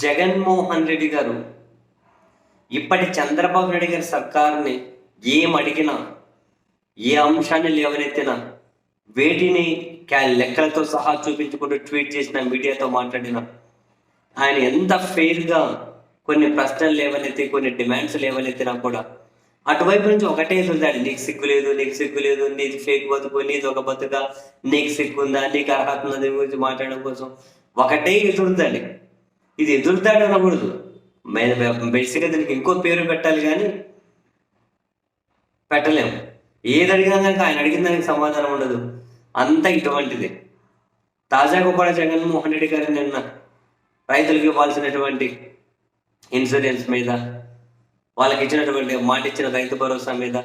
జగన్మోహన్ రెడ్డి గారు ఇప్పటి చంద్రబాబు నాయుడు గారి సర్కారుని ఏం అడిగినా ఏ అంశాన్ని లేవనెత్తినా వేటిని లెక్కలతో సహా చూపించుకుంటూ ట్వీట్ చేసిన మీడియాతో మాట్లాడిన ఆయన ఎంత ఫెయిర్గా కొన్ని ప్రశ్నలు లేవనెత్తి కొన్ని డిమాండ్స్ లేవనెత్తినా కూడా అటువైపు నుంచి ఒకటే చూద్దాడు నీకు సిగ్గు లేదు నీకు సిగ్గు లేదు నీది ఫేక్ బతుకు నీది ఒక బతుక నీకు సిగ్గు ఉందా నీకు అర్హత ఉన్నది దీని గురించి మాట్లాడడం కోసం ఒకటే ఎదురుదాడి ఇది ఎదురుదాడి అనకూడదు. బేసిక్గా దీనికి ఇంకో పేరు పెట్టాలి కానీ పెట్టలేము. ఏది అడిగినా కనుక ఆయన అడిగిన దానికి సమాధానం ఉండదు. అంతా ఇటువంటిది. తాజాగా కూడా జగన్మోహన్ రెడ్డి గారు నిన్న రైతులకు ఇవ్వాల్సినటువంటి ఇన్సూరెన్స్ మీద వాళ్ళకి ఇచ్చినటువంటి మాట ఇచ్చిన రైతు భరోసా మీద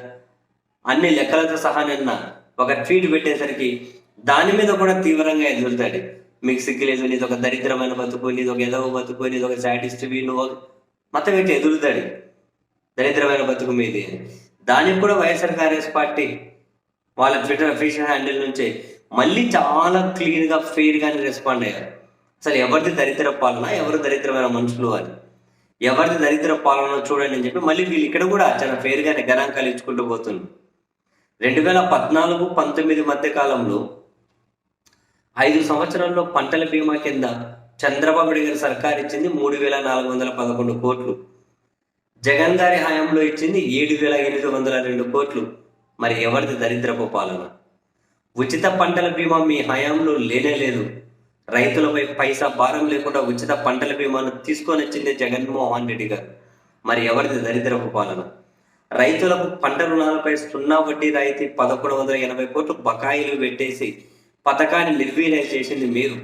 అన్ని లెక్కలతో సహా నిన్న ఒక ట్వీట్ పెట్టేసరికి దాని మీద కూడా తీవ్రంగా ఎదురుతాడు మీకు సిగ్గులేదు నీది ఒక దరిద్రమైన బతుకు నీది ఒక ఎదవ బతుకు నీది ఒక సాటిస్ట్వి వీళ్ళు మొత్తం ఏంటి? ఎదురుతాడు దరిద్రమైన బతుకు మీది. దానికి కూడా వైఎస్ఆర్ కాంగ్రెస్ పార్టీ వాళ్ళ ట్విట్టర్ అఫీషియల్ హ్యాండిల్ నుంచి మళ్ళీ చాలా క్లీన్గా ఫెయిర్గానే రెస్పాండ్ అయ్యారు. అసలు ఎవరిది దరిద్ర పాలన? ఎవరు దరిద్రమైన మనుషులు అని ఎవరిది దరిద్ర పాలన చూడండి అని చెప్పి మళ్ళీ వీళ్ళు ఇక్కడ కూడా చాలా ఫెయిర్గానే గణాంకాలు ఇచ్చుకుంటూ పోతుంది రెండు వేల పద్నాలుగు పంతొమ్మిది మధ్య కాలంలో ఐదు సంవత్సరాల్లో పంటల బీమా కింద చంద్రబాబు గారి సర్కార్ ఇచ్చింది మూడు వేల నాలుగు వందల పదకొండు కోట్లు. జగన్ గారి హయాంలో ఇచ్చింది ఏడు వేల ఎనిమిది వందల రెండు కోట్లు. మరి ఎవరిది దరిద్రపు పాలన ఉచిత పంటల బీమా మీ హయాంలో లేనే లేదు. రైతులపై పైసా భారం లేకుండా ఉచిత పంటల బీమాను తీసుకొని వచ్చింది జగన్మోహన్ రెడ్డి గారు. మరి ఎవరిది దరిద్రపు పాలన రైతులకు పంట రుణాలపై సున్నా వడ్డీ రాయితీ పదకొండు వందల ఎనభై కోట్లు బకాయిలు పెట్టేసి పథకాన్ని లిక్విడైజ్ చేసింది మీరు.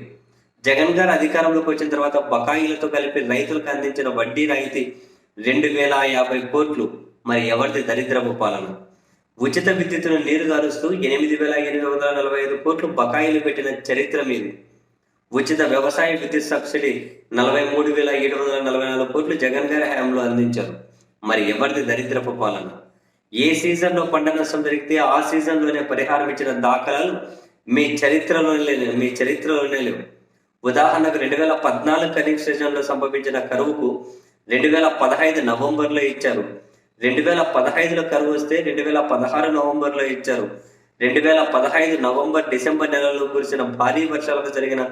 జగన్ గారు అధికారంలోకి వచ్చిన తర్వాత బకాయిలతో కలిపి రైతులకు అందించిన వడ్డీ రాయితీ రెండు వేల యాభై కోట్లు. మరి ఎవరిది దరిద్రపు పాలన ఉచిత విద్యుత్తును నీరు గారుస్తూ ఎనిమిది వేల ఎనిమిది వందల నలభై ఐదు కోట్లు బకాయిలు పెట్టిన చరిత్ర మీది. ఉచిత వ్యవసాయ విద్యుత్ సబ్సిడీ నలభై మూడు వేల ఏడు వందల నలభై నాలుగు కోట్లు జగన్ గారి హయాంలో అందించారు. మరి ఎవరిది దరిద్రపు పాలన ఏ సీజన్లో పంట నష్టం జరిగితే ఆ సీజన్లోనే పరిహారం ఇచ్చిన దాఖలాలు మీ చరిత్రలోనే లేవు మీ చరిత్రలోనే లేవు. ఉదాహరణకు రెండు వేల పద్నాలుగు ఖరీఫ్ సీజన్లో సంభవించిన కరువుకు రెండు వేల పదహైదు నవంబర్లో ఇచ్చారు. రెండు వేల పదహైదులో కరువు వస్తే రెండు వేల పదహారు నవంబర్లో ఇచ్చారు. రెండు వేల పదహైదు నవంబర్ డిసెంబర్ నెలలో కురిసిన భారీ వర్షాలకు జరిగిన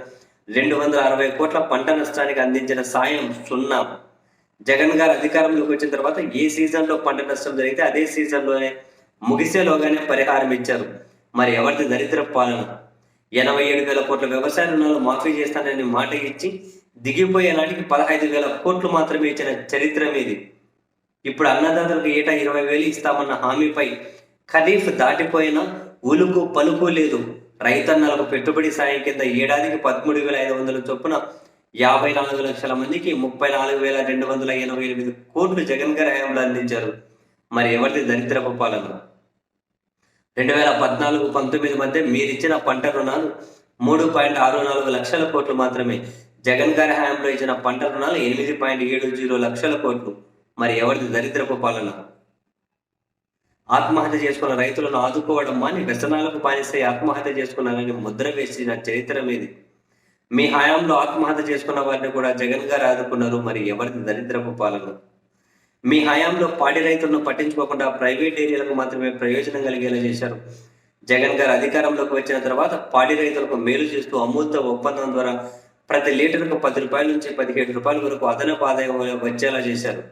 రెండు వందల అరవై కోట్ల పంట నష్టానికి అందించిన సాయం సున్నా. జగన్ గారు అధికారంలోకి వచ్చిన తర్వాత ఏ సీజన్లో పంట నష్టం జరిగితే అదే సీజన్లోనే ముగిసేలోగానే పరిహారం ఇచ్చారు. మరి ఎవరిది దరిద్ర పాలన? ఎనభై ఏడు వేల కోట్ల వ్యవసాయ రుణాలు మాఫీ చేస్తానని మాట ఇచ్చి దిగిపోయే నాటికి పదహైదు వేల కోట్లు మాత్రమే ఇచ్చిన చరిత్ర మీది. ఇప్పుడు అన్నదాతలకు ఏటా ఇరవై వేలు ఇస్తామన్న హామీపై ఖరీఫ్ దాటిపోయినా ఉలుకు పలుకు లేదు. రైతన్నలకు పెట్టుబడి సాయం కింద ఏడాదికి పదమూడు వేల ఐదు వందల చొప్పున యాభై నాలుగు లక్షల మందికి ముప్పై నాలుగు వేల రెండు వందల ఎనభై ఎనిమిది కోట్లు జగన్ గారి హయాంలో అందించారు. మరి ఎవరిది దరిద్రపు పాలన? రెండు వేల పద్నాలుగు పంతొమ్మిది మధ్య మీరిచ్చిన పంట రుణాలు మూడు పాయింట్ ఆరు నాలుగు లక్షల కోట్లు మాత్రమే. జగన్ గారి హయాంలో ఇచ్చిన పంట రుణాలు ఎనిమిది పాయింట్ ఏడు జీరో లక్షల కోట్లు. మరి ఎవరిది దరిద్రపు పాలన? ఆత్మహత్య చేసుకున్న రైతులను ఆదుకోవడం మాని వ్యసనాలకు పాలిస్తే ఆత్మహత్య చేసుకున్నారని ముద్ర వేసిన చరిత్ర మీది. మీ హయాంలో ఆత్మహత్య చేసుకున్న వారిని కూడా జగన్ గారు ఆదుకున్నారు. మరి ఎవరిది దరిద్రపు పాలన? మీ హయాంలో పాడి రైతులను పట్టించుకోకుండా ప్రైవేట్ ఏరియాలకు మాత్రమే ప్రయోజనం కలిగేలా చేశారు. జగన్ గారు అధికారంలోకి వచ్చిన తర్వాత పాడి రైతులకు మేలు చేస్తూ అమూల్తో ఒప్పందం ద్వారా ప్రతి లీటర్కు పది రూపాయల నుంచి పదిహేడు రూపాయల వరకు అదనపు ఆదాయం వచ్చేలా చేశారు.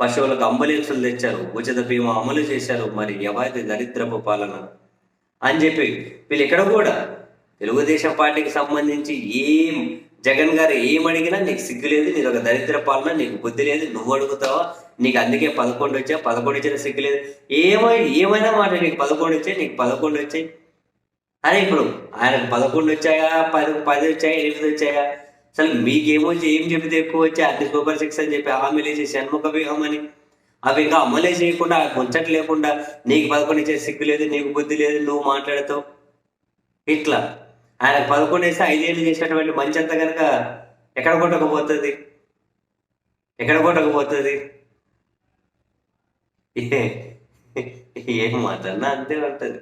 పశువులకు అంబులెన్సులు తెచ్చారు ఉచిత బీమా అమలు చేశారు మరి ఎవరి దరిద్రపు పాలన అని చెప్పి వీళ్ళు ఇక్కడ కూడా తెలుగుదేశం పార్టీకి సంబంధించి ఏం జగన్ గారు ఏం అడిగినా నీకు సిగ్గు లేదు నీది ఒక దరిద్ర పాలన నీకు బుద్ధి లేదు నువ్వు అడుగుతావా? నీకు అందుకే పదకొండు వచ్చా పదకొండు ఇచ్చిన సిగ్గు లేదు. ఏమై ఏమైనా మాట నీకు పదకొండు వచ్చాయి నీకు పదకొండు వచ్చాయి. అరే ఇప్పుడు ఆయనకు పదకొండు వచ్చాయా పది పది వచ్చాయా ఎనిమిది వచ్చాయా? అసలు మీకేమొచ్చి ఏం చెబితే ఎక్కువ వచ్చి అన్ని సూపర్ సిక్స్ అని చెప్పి హామీలు వేసి షణ్ముఖ వ్యూహం అని. అవి ఇంకా అమలే చేయకుండా ముచ్చట లేకుండా నీకు పదకొండు ఇచ్చే సిగ్గు లేదు నీకు బుద్ధి లేదు నువ్వు మాట్లాడతావు. ఇట్లా. ఆయన పదకొండు వేసి ఐదేళ్ళు చేసినటువంటి మంచి అంతా కనుక ఎక్కడ కొట్టకపోతుంది? ఎక్కడ కొట్టకపోతుంది? ఏం మాట్లాడినా అంతే ఉంటుంది.